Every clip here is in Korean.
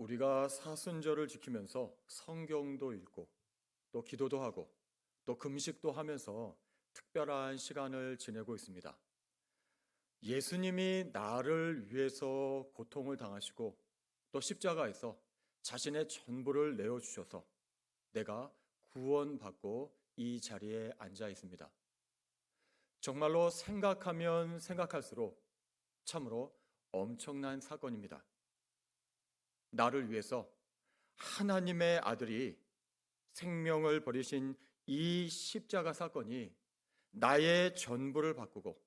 우리가 사순절을 지키면서 성경도 읽고 또 기도도 하고 또 금식도 하면서 특별한 시간을 지내고 있습니다. 예수님이 나를 위해서 고통을 당하시고 또 십자가에서 자신의 전부를 내어 주셔서 내가 구원받고 이 자리에 앉아 있습니다. 정말로 생각하면 생각할수록 참으로 엄청난 사건입니다. 나를 위해서 하나님의 아들이 생명을 버리신 이 십자가 사건이 나의 전부를 바꾸고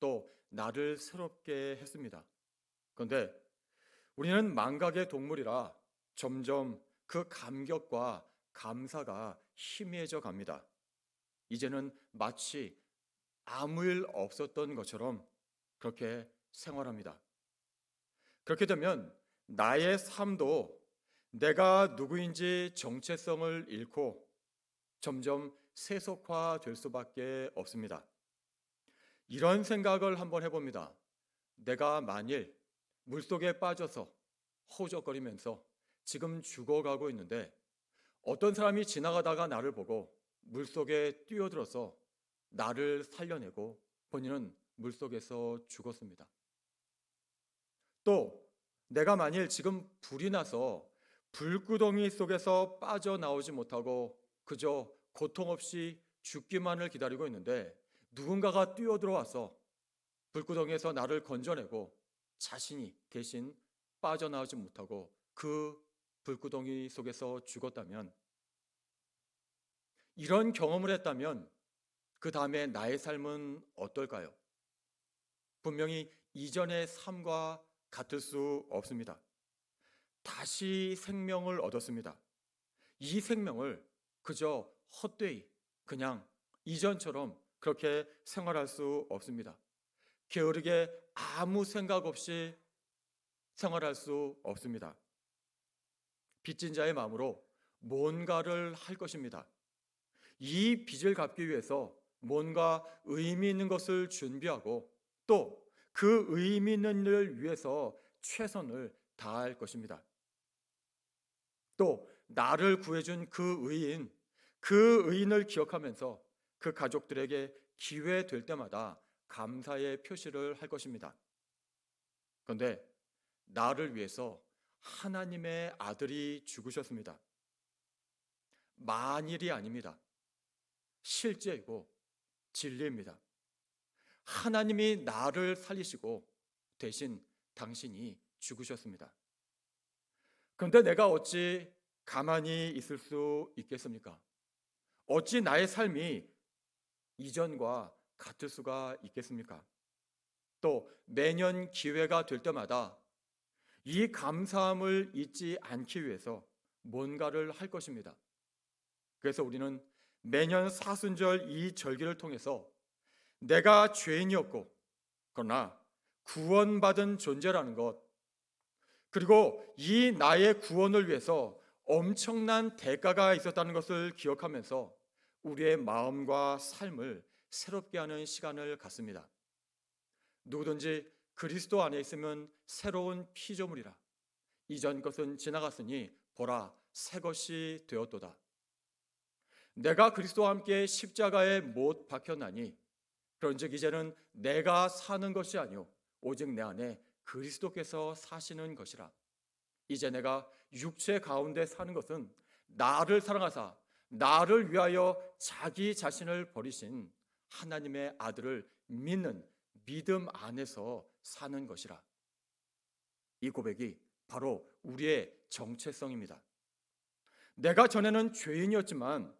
또 나를 새롭게 했습니다. 그런데 우리는 망각의 동물이라 점점 그 감격과 감사가 희미해져 갑니다. 이제는 마치 아무 일 없었던 것처럼 그렇게 생활합니다. 그렇게 되면 나의 삶도 내가 누구인지 정체성을 잃고 점점 세속화될 수밖에 없습니다. 이런 생각을 한번 해봅니다. 내가 만일 물속에 빠져서 허우적거리면서 지금 죽어가고 있는데 어떤 사람이 지나가다가 나를 보고 물속에 뛰어들어서 나를 살려내고 본인은 물속에서 죽었습니다. 또 내가 만일 지금 불이 나서 불구덩이 속에서 빠져나오지 못하고 그저 고통 없이 죽기만을 기다리고 있는데 누군가가 뛰어들어와서 불구덩이에서 나를 건져내고 자신이 대신 빠져나오지 못하고 그 불구덩이 속에서 죽었다면 이런 경험을 했다면 그 다음에 나의 삶은 어떨까요? 분명히 이전의 삶과 같을 수 없습니다. 다시 생명을 얻었습니다. 이 생명을 그저 헛되이 그냥 이전처럼 그렇게 생활할 수 없습니다. 게으르게 아무 생각 없이 생활할 수 없습니다. 빚진 자의 마음으로 뭔가를 할 것입니다. 이 빚을 갚기 위해서 뭔가 의미 있는 것을 준비하고 또 그 의미 있는 일을 위해서 최선을 다할 것입니다. 또 나를 구해준 그 의인, 그 의인을 기억하면서 그 가족들에게 기회 될 때마다 감사의 표시를 할 것입니다. 그런데 나를 위해서 하나님의 아들이 죽으셨습니다. 만일이 아닙니다. 실제이고 진리입니다. 하나님이 나를 살리시고 대신 당신이 죽으셨습니다. 그런데 내가 어찌 가만히 있을 수 있겠습니까? 어찌 나의 삶이 이전과 같을 수가 있겠습니까? 또 매년 기회가 될 때마다 이 감사함을 잊지 않기 위해서 뭔가를 할 것입니다. 그래서 우리는 매년 사순절 이 절기를 통해서 내가 죄인이었고 그러나 구원받은 존재라는 것 그리고 이 나의 구원을 위해서 엄청난 대가가 있었다는 것을 기억하면서 우리의 마음과 삶을 새롭게 하는 시간을 갖습니다. 누구든지 그리스도 안에 있으면 새로운 피조물이라 이전 것은 지나갔으니 보라 새 것이 되었도다. 내가 그리스도와 함께 십자가에 못 박혔나니 그런즉 이제는 내가 사는 것이 아니요 오직 내 안에 그리스도께서 사시는 것이라. 이제 내가 육체 가운데 사는 것은 나를 사랑하사 나를 위하여 자기 자신을 버리신 하나님의 아들을 믿는 믿음 안에서 사는 것이라. 이 고백이 바로 우리의 정체성입니다. 내가 전에는 죄인이었지만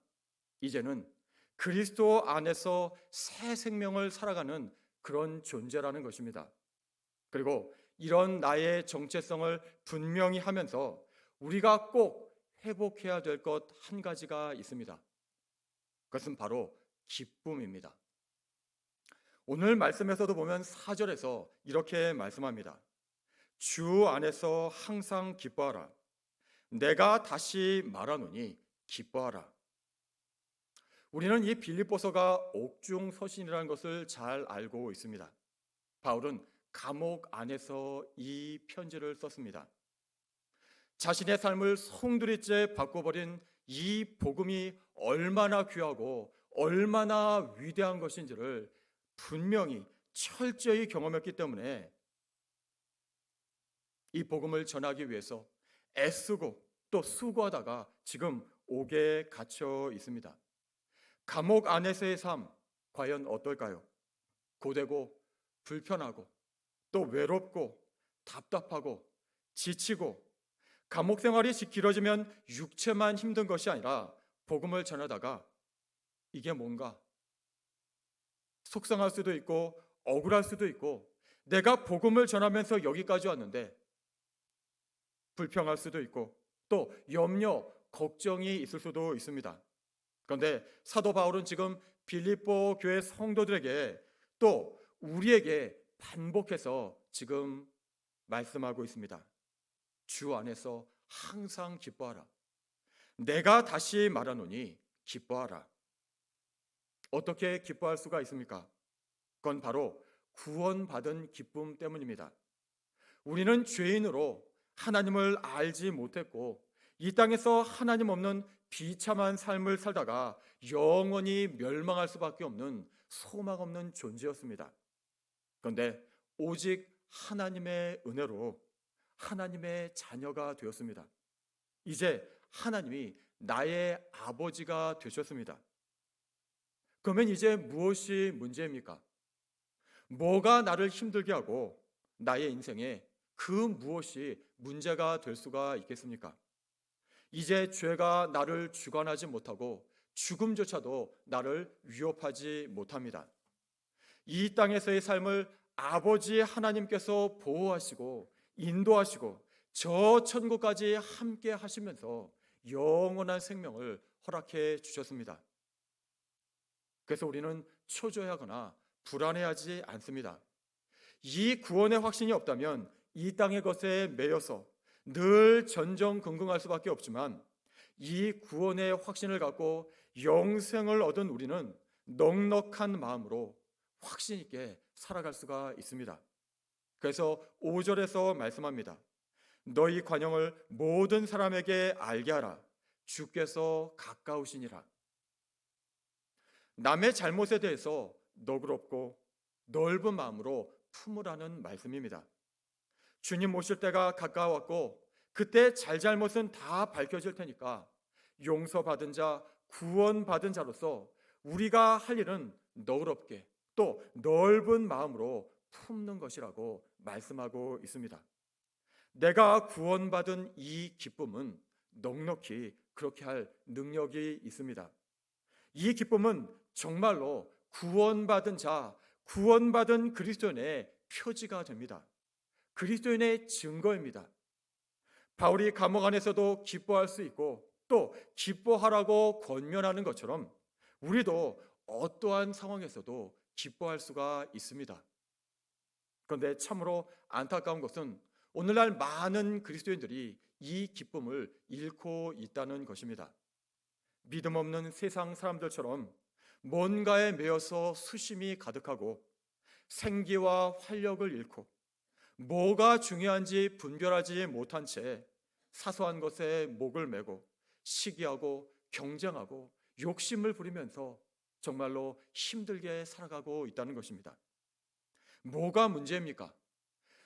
이제는 그리스도 안에서 새 생명을 살아가는 그런 존재라는 것입니다. 그리고 이런 나의 정체성을 분명히 하면서 우리가 꼭 회복해야 될 것 한 가지가 있습니다. 그것은 바로 기쁨입니다. 오늘 말씀에서도 보면 4절에서 이렇게 말씀합니다. 주 안에서 항상 기뻐하라. 내가 다시 말하노니 기뻐하라. 우리는 이 빌립보서가 옥중 서신이라는 것을 잘 알고 있습니다. 바울은 감옥 안에서 이 편지를 썼습니다. 자신의 삶을 송두리째 바꿔버린 이 복음이 얼마나 귀하고 얼마나 위대한 것인지를 분명히 철저히 경험했기 때문에 이 복음을 전하기 위해서 애쓰고 또 수고하다가 지금 옥에 갇혀 있습니다. 감옥 안에서의 삶 과연 어떨까요? 고되고 불편하고 또 외롭고 답답하고 지치고 감옥 생활이 길어지면 육체만 힘든 것이 아니라 복음을 전하다가 이게 뭔가 속상할 수도 있고 억울할 수도 있고 내가 복음을 전하면서 여기까지 왔는데 불평할 수도 있고 또 염려, 걱정이 있을 수도 있습니다. 그런데 사도 바울은 지금 빌립보 교회 성도들에게 또 우리에게 반복해서 지금 말씀하고 있습니다. 주 안에서 항상 기뻐하라. 내가 다시 말하노니 기뻐하라. 어떻게 기뻐할 수가 있습니까? 그건 바로 구원받은 기쁨 때문입니다. 우리는 죄인으로 하나님을 알지 못했고 이 땅에서 하나님 없는 비참한 삶을 살다가 영원히 멸망할 수밖에 없는 소망 없는 존재였습니다. 그런데 오직 하나님의 은혜로 하나님의 자녀가 되었습니다. 이제 하나님이 나의 아버지가 되셨습니다. 그러면 이제 무엇이 문제입니까? 뭐가 나를 힘들게 하고 나의 인생에 그 무엇이 문제가 될 수가 있겠습니까? 이제 죄가 나를 주관하지 못하고 죽음조차도 나를 위협하지 못합니다. 이 땅에서의 삶을 아버지 하나님께서 보호하시고 인도하시고 저 천국까지 함께 하시면서 영원한 생명을 허락해 주셨습니다. 그래서 우리는 초조해하거나 불안해하지 않습니다. 이 구원의 확신이 없다면 이 땅의 것에 매여서 늘 전전긍긍할 수밖에 없지만 이 구원의 확신을 갖고 영생을 얻은 우리는 넉넉한 마음으로 확신 있게 살아갈 수가 있습니다. 그래서 5절에서 말씀합니다. 너희 관용을 모든 사람에게 알게 하라. 주께서 가까우시니라. 남의 잘못에 대해서 너그럽고 넓은 마음으로 품으라는 말씀입니다. 주님 오실 때가 가까웠고 그때 잘잘못은 다 밝혀질 테니까 용서받은 자, 구원받은 자로서 우리가 할 일은 너그럽게 또 넓은 마음으로 품는 것이라고 말씀하고 있습니다. 내가 구원받은 이 기쁨은 넉넉히 그렇게 할 능력이 있습니다. 이 기쁨은 정말로 구원받은 자, 구원받은 그리스도인의 표지가 됩니다. 그리스도인의 증거입니다. 바울이 감옥 안에서도 기뻐할 수 있고 또 기뻐하라고 권면하는 것처럼 우리도 어떠한 상황에서도 기뻐할 수가 있습니다. 그런데 참으로 안타까운 것은 오늘날 많은 그리스도인들이 이 기쁨을 잃고 있다는 것입니다. 믿음 없는 세상 사람들처럼 뭔가에 매여서 수심이 가득하고 생기와 활력을 잃고 뭐가 중요한지 분별하지 못한 채 사소한 것에 목을 메고 시기하고 경쟁하고 욕심을 부리면서 정말로 힘들게 살아가고 있다는 것입니다. 뭐가 문제입니까?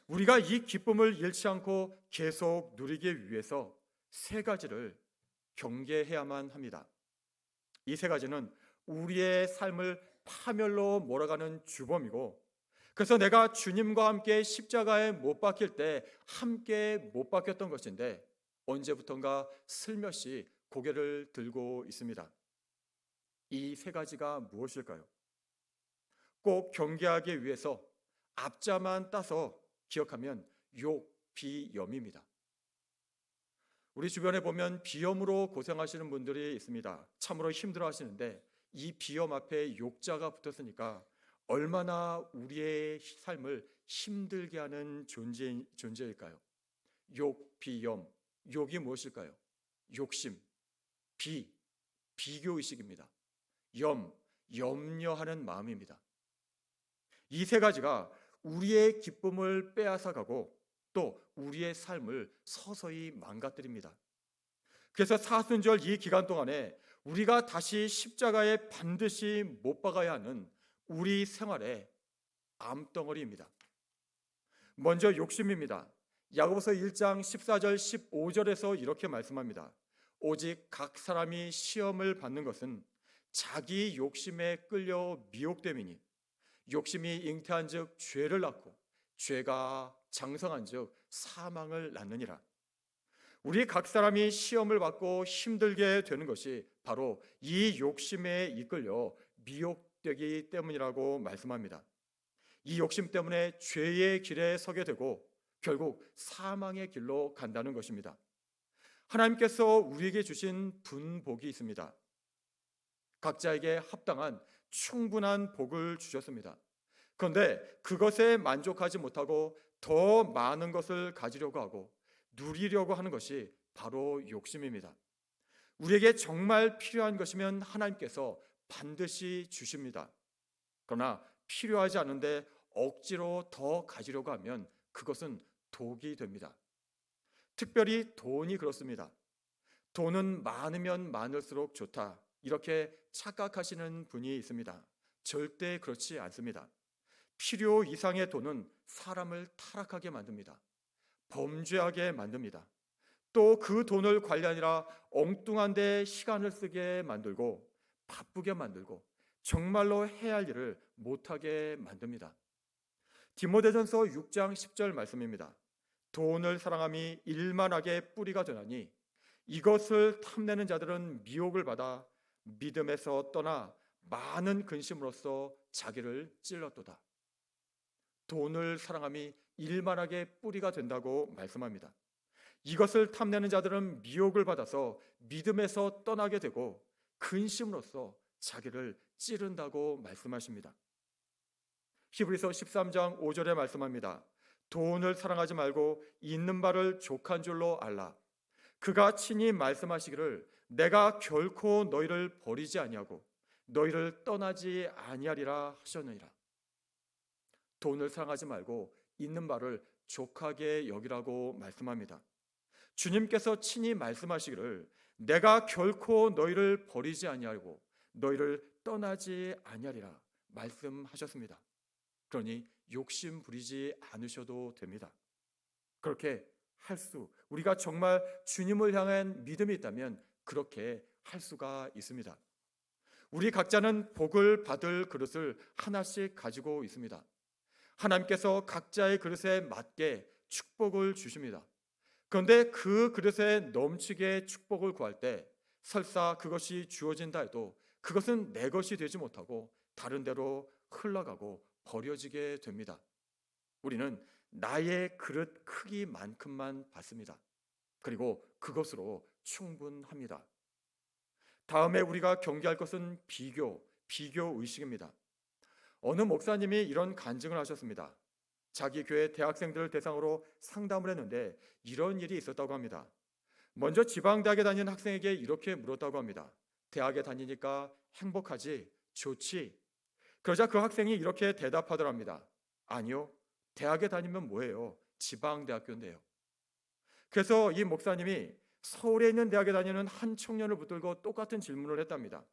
우리가 이 기쁨을 잃지 않고 계속 누리기 위해서 세 가지를 경계해야만 합니다. 이 세 가지는 우리의 삶을 파멸로 몰아가는 주범이고 그래서 내가 주님과 함께 십자가에 못 박힐 때 함께 못 박혔던 것인데 언제부턴가 슬며시 고개를 들고 있습니다. 이 세 가지가 무엇일까요? 꼭 경계하기 위해서 앞자만 따서 기억하면 욕, 비, 염입니다. 우리 주변에 보면 비염으로 고생하시는 분들이 있습니다. 참으로 힘들어 하시는데 이 비염 앞에 욕자가 붙었으니까 얼마나 우리의 삶을 힘들게 하는 존재, 존재일까요? 욕, 비염. 욕이 무엇일까요? 욕심. 비, 비교의식입니다. 염, 염려하는 마음입니다. 이 세 가지가 우리의 기쁨을 빼앗아가고 또 우리의 삶을 서서히 망가뜨립니다. 그래서 사순절 이 기간 동안에 우리가 다시 십자가에 반드시 못 박아야 하는 우리 생활의 암덩어리입니다. 먼저 욕심입니다. 야고보서 1장 14절 15절에서 이렇게 말씀합니다. 오직 각 사람이 시험을 받는 것은 자기 욕심에 끌려 미혹됨이니 욕심이 잉태한즉 죄를 낳고 죄가 장성한즉 사망을 낳느니라. 우리 각 사람이 시험을 받고 힘들게 되는 것이 바로 이 욕심에 이끌려 미혹 되기 때문이라고 말씀합니다. 이 욕심 때문에 죄의 길에 서게 되고 결국 사망의 길로 간다는 것입니다. 하나님께서 우리에게 주신 분복이 있습니다. 각자에게 합당한 충분한 복을 주셨습니다. 그런데 그것에 만족하지 못하고 더 많은 것을 가지려고 하고 누리려고 하는 것이 바로 욕심입니다. 우리에게 정말 필요한 것이면 하나님께서 반드시 주십니다. 그러나 필요하지 않은데 억지로 더 가지려고 하면 그것은 독이 됩니다. 특별히 돈이 그렇습니다. 돈은 많으면 많을수록 좋다. 이렇게 착각하시는 분이 있습니다. 절대 그렇지 않습니다. 필요 이상의 돈은 사람을 타락하게 만듭니다. 범죄하게 만듭니다. 또 그 돈을 관리하느라 엉뚱한 데 시간을 쓰게 만들고 바쁘게 만들고 정말로 해야 할 일을 못하게 만듭니다. 디모데전서 6장 10절 말씀입니다. 돈을 사랑함이 일만하게 뿌리가 되나니 이것을 탐내는 자들은 미혹을 받아 믿음에서 떠나 많은 근심으로써 자기를 찔렀도다. 돈을 사랑함이 일만하게 뿌리가 된다고 말씀합니다. 이것을 탐내는 자들은 미혹을 받아서 믿음에서 떠나게 되고 근심으로써 자기를 찌른다고 말씀하십니다. 히브리서 13장 5절에 말씀합니다. 돈을 사랑하지 말고 있는 바를 족한 줄로 알라. 그가 친히 말씀하시기를 내가 결코 너희를 버리지 아니하고 너희를 떠나지 아니하리라 하셨느니라. 돈을 사랑하지 말고 있는 바를 족하게 여기라고 말씀합니다. 주님께서 친히 말씀하시기를 내가 결코 너희를 버리지 아니하고 너희를 떠나지 아니하리라 말씀하셨습니다. 그러니 욕심 부리지 않으셔도 됩니다. 그렇게 할 수, 우리가 정말 주님을 향한 믿음이 있다면 그렇게 할 수가 있습니다. 우리 각자는 복을 받을 그릇을 하나씩 가지고 있습니다. 하나님께서 각자의 그릇에 맞게 축복을 주십니다. 그런데 그 그릇에 넘치게 축복을 구할 때 설사 그것이 주어진다 해도 그것은 내 것이 되지 못하고 다른 데로 흘러가고 버려지게 됩니다. 우리는 나의 그릇 크기만큼만 받습니다. 그리고 그것으로 충분합니다. 다음에 우리가 경계할 것은 비교, 비교 의식입니다. 어느 목사님이 이런 간증을 하셨습니다. 자기 교회 대학생들을 대상으로 상담을 했는데 이런 일이 있었다고 합니다. 먼저 지방 대학에 다니는 학생에게 이렇게 물었다고 합니다. 대학에 다니니까 행복하지? 좋지? 그러자 그 학생이 이렇게 대답하더랍니다. 아니요. 대학에 다니면 뭐예요? 지방 대학교인데요. 그래서 이 목사님이 서울에 있는 대학에 다니는 한 청년을 붙들고 똑같은 질문을 했답니다.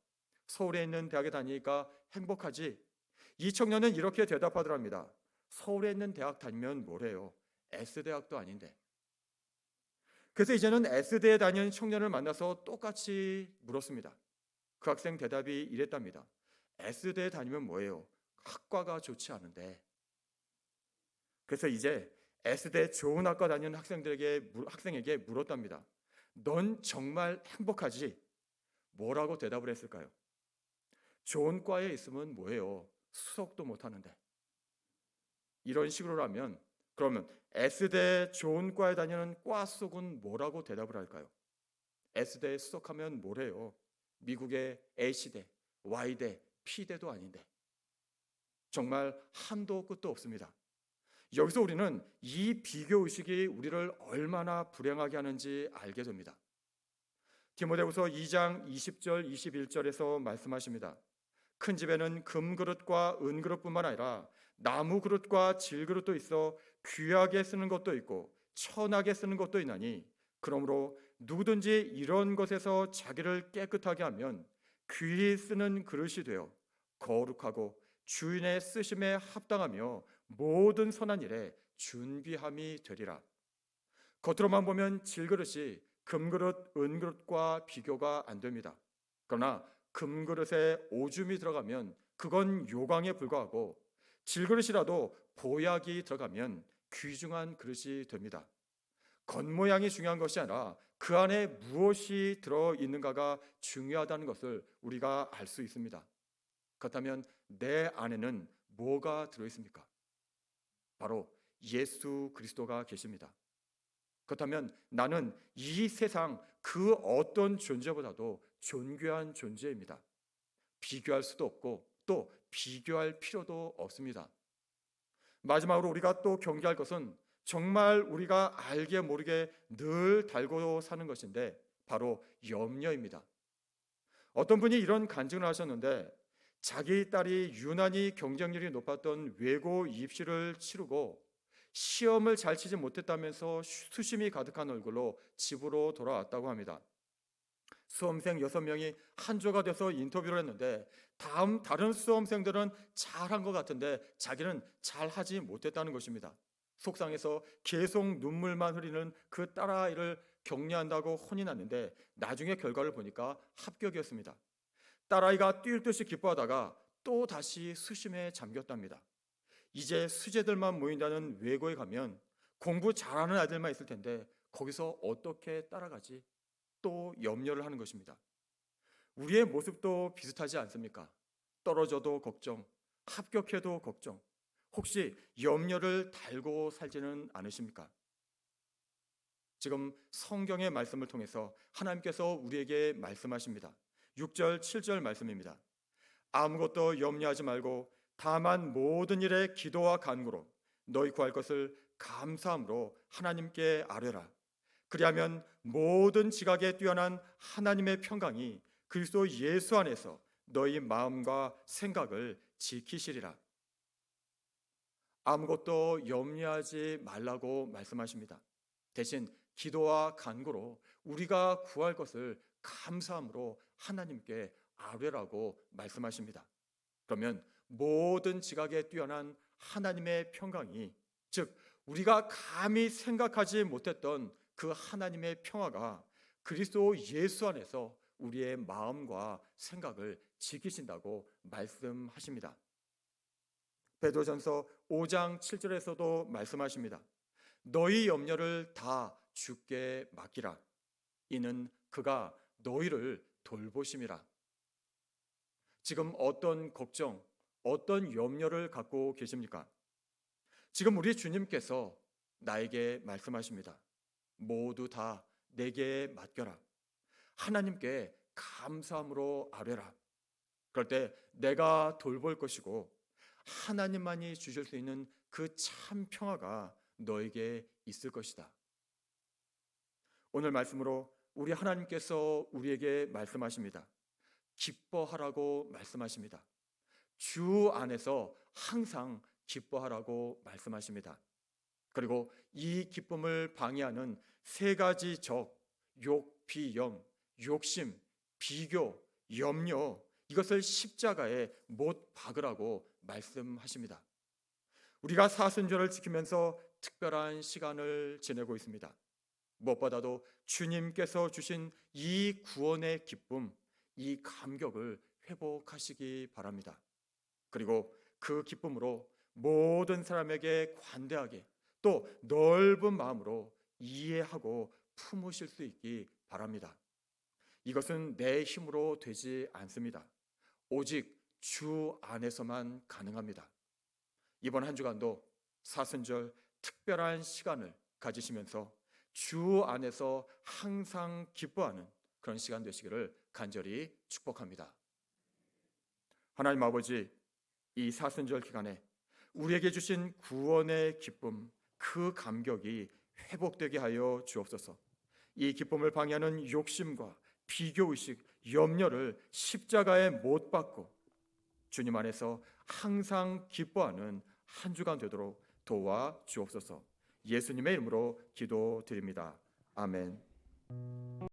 서울에 있는 대학에 다니니까 행복하지? 이 청년은 이렇게 대답하더랍니다. 서울에 있는 대학 다니면 뭐래요? S대학도 아닌데. 그래서 이제는 S대에 다니는 청년을 만나서 똑같이 물었습니다. 그 학생 대답이 이랬답니다. S대에 다니면 뭐예요? 학과가 좋지 않은데. 그래서 이제 S대 좋은 학과 다니는 학생들에게 학생에게 물었답니다. 넌 정말 행복하지? 뭐라고 대답을 했을까요? 좋은 과에 있으면 뭐예요? 수석도 못 하는데. 이런 식으로라면 그러면 S대 좋은 과에 다니는 과 수석은 뭐라고 대답을 할까요? S대 수석하면 뭐래요? 미국의 A시대, Y대, P대도 아닌데. 정말 한도 끝도 없습니다. 여기서 우리는 이 비교 의식이 우리를 얼마나 불행하게 하는지 알게 됩니다. 디모데후서 2장 20절 21절에서 말씀하십니다. 큰 집에는 금 그릇과 은 그릇뿐만 아니라 나무 그릇과 질 그릇도 있어 귀하게 쓰는 것도 있고 천하게 쓰는 것도 있나니 그러므로 누구든지 이런 것에서 자기를 깨끗하게 하면 귀히 쓰는 그릇이 되어 거룩하고 주인의 쓰심에 합당하며 모든 선한 일에 준비함이 되리라. 겉으로만 보면 질그릇이 금그릇, 은그릇과 비교가 안 됩니다. 그러나 금그릇에 오줌이 들어가면 그건 요강에 불과하고 질그릇이라도 보약이 들어가면 귀중한 그릇이 됩니다. 겉모양이 중요한 것이 아니라 그 안에 무엇이 들어 있는가가 중요하다는 것을 우리가 알 수 있습니다. 그렇다면 내 안에는 뭐가 들어 있습니까? 바로 예수 그리스도가 계십니다. 그렇다면 나는 이 세상 그 어떤 존재보다도 존귀한 존재입니다. 비교할 수도 없고 또 비교할 필요도 없습니다. 마지막으로 우리가 또 경계할 것은 정말 우리가 알게 모르게 늘 달고 사는 것인데 바로 염려입니다. 어떤 분이 이런 간증을 하셨는데 자기 딸이 유난히 경쟁률이 높았던 외고 입시를 치르고 시험을 잘 치지 못했다면서 수심이 가득한 얼굴로 집으로 돌아왔다고 합니다. 수험생 여섯 명이 한 조가 돼서 인터뷰를 했는데 다음 다른 수험생들은 잘한 것 같은데 자기는 잘하지 못했다는 것입니다. 속상해서 계속 눈물만 흐리는 그 딸아이를 격려한다고 혼이 났는데 나중에 결과를 보니까 합격이었습니다. 딸아이가 뛸 듯이 기뻐하다가 또 다시 수심에 잠겼답니다. 이제 수재들만 모인다는 외고에 가면 공부 잘하는 아들만 있을 텐데 거기서 어떻게 따라가지? 또 염려를 하는 것입니다. 우리의 모습도 비슷하지 않습니까? 떨어져도 걱정, 합격해도 걱정, 혹시 염려를 달고 살지는 않으십니까? 지금 성경의 말씀을 통해서 하나님께서 우리에게 말씀하십니다. 6절, 7절 말씀입니다. 아무것도 염려하지 말고 다만 모든 일에 기도와 간구로 너희 구할 것을 감사함으로 하나님께 아뢰라. 그리하면 모든 지각에 뛰어난 하나님의 평강이 그리스도 예수 안에서 너희 마음과 생각을 지키시리라. 아무것도 염려하지 말라고 말씀하십니다. 대신 기도와 간구로 우리가 구할 것을 감사함으로 하나님께 아뢰라고 말씀하십니다. 그러면 모든 지각에 뛰어난 하나님의 평강이 즉 우리가 감히 생각하지 못했던 그 하나님의 평화가 그리스도 예수 안에서 우리의 마음과 생각을 지키신다고 말씀하십니다. 베드로전서 5장 7절에서도 말씀하십니다. 너희 염려를 다 주께 맡기라. 이는 그가 너희를 돌보심이라. 지금 어떤 걱정, 어떤 염려를 갖고 계십니까? 지금 우리 주님께서 나에게 말씀하십니다. 모두 다 내게 맡겨라. 하나님께 감사함으로 아뢰라. 그럴 때 내가 돌볼 것이고 하나님만이 주실 수 있는 그 참 평화가 너에게 있을 것이다. 오늘 말씀으로 우리 하나님께서 우리에게 말씀하십니다. 기뻐하라고 말씀하십니다. 주 안에서 항상 기뻐하라고 말씀하십니다. 그리고 이 기쁨을 방해하는 세 가지 적, 욕, 비, 염, 욕심, 비교, 염려, 이것을 십자가에 못 박으라고 말씀하십니다. 우리가 사순절을 지키면서 특별한 시간을 지내고 있습니다. 무엇보다도 주님께서 주신 이 구원의 기쁨, 이 감격을 회복하시기 바랍니다. 그리고 그 기쁨으로 모든 사람에게 관대하게 또 넓은 마음으로 이해하고 품으실 수 있기 바랍니다. 이것은 내 힘으로 되지 않습니다. 오직 주 안에서만 가능합니다. 이번 한 주간도 사순절 특별한 시간을 가지시면서 주 안에서 항상 기뻐하는 그런 시간 되시기를 간절히 축복합니다. 하나님 아버지, 이 사순절 기간에 우리에게 주신 구원의 기쁨, 그 감격이 회복되게 하여 주옵소서. 이 기쁨을 방해하는 욕심과 비교 의식, 염려를 십자가에 못 박고 주님 안에서 항상 기뻐하는 한 주간 되도록 도와 주옵소서. 예수님의 이름으로 기도드립니다. 아멘.